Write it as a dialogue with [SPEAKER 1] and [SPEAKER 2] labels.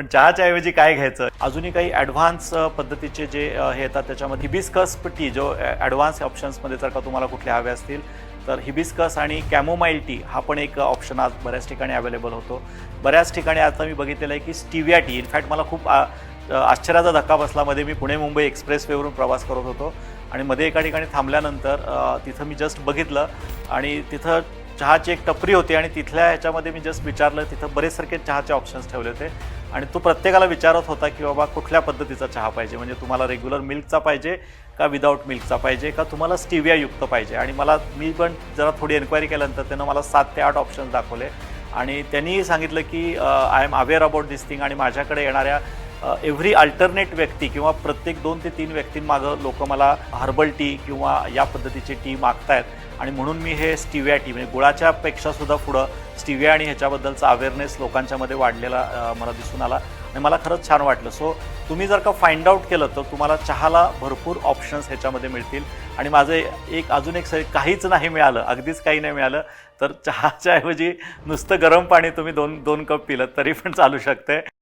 [SPEAKER 1] पण चहाच्या ऐवजी काय घ्यायचं? अजूनही काही ॲडव्हान्स पद्धतीचे जे हे येतात त्याच्यामध्ये हिबिस्कस टी जो ॲडव्हान्स ऑप्शन्समध्ये जर का तुम्हाला कुठले हवे असतील तर हिबिस्कस आणि कॅमोमाईल टी हा पण एक ऑप्शन आज बऱ्याच ठिकाणी अवेलेबल होतो. बऱ्याच ठिकाणी आता मी बघितलेलं आहे की स्टिव्या टी इनफॅक्ट मला खूप आश्चर्याचा धक्का बसलामध्ये मी पुणे मुंबई एक्सप्रेसवेवरून प्रवास करत होतो आणि मध्ये एका ठिकाणी थांबल्यानंतर तिथं मी जस्ट बघितलं आणि तिथं चहाची एक टपरी होती आणि तिथल्या ह्याच्यामध्ये मी जस्ट विचारलं तिथं बरेच सारखे चहाचे ऑप्शन्स ठेवले होते. आणि तो प्रत्येकाला विचारत होता की बाबा कुठल्या पद्धतीचा चहा पाहिजे? म्हणजे तुम्हाला रेग्युलर मिल्कचा पाहिजे का विदाऊट मिल्कचा पाहिजे का तुम्हाला स्टिवियायुक्त पाहिजे? आणि मला मी पण जरा थोडी एन्क्वायरी केल्यानंतर त्यानं मला सात ते आठ ऑप्शन्स दाखवले. आणि त्यांनी सांगितलं की I am aware about this thing आणि माझ्याकडे येणाऱ्या एव्हरी अल्टरनेट व्यक्ती किंवा प्रत्येक दोन ते तीन व्यक्तींमागं लोक मला हर्बल टी किंवा या पद्धतीची टी मागतायत. आणि म्हणून मी हे स्टिव्या टी म्हणजे गुळाच्या पेक्षासुद्धा पुढं स्टिव्या आणि ह्याच्याबद्दलचा अवेअरनेस लोकांच्यामध्ये वाढलेला मला दिसून आला. आणि मला खरंच छान वाटलं. सो तुम्ही जर का फाइंड आउट केलं तर तुम्हाला चहाला भरपूर ऑप्शन्स ह्याच्यामध्ये मिळतील. आणि माझं एक अजून एक सर काहीच नाही मिळालं. अगदीच काही नाही मिळालं. तर चहाच्या ऐवजी नुसतं गरम पाणी तुम्ही दोन दोन कप पिलं तरी पण चालू शकते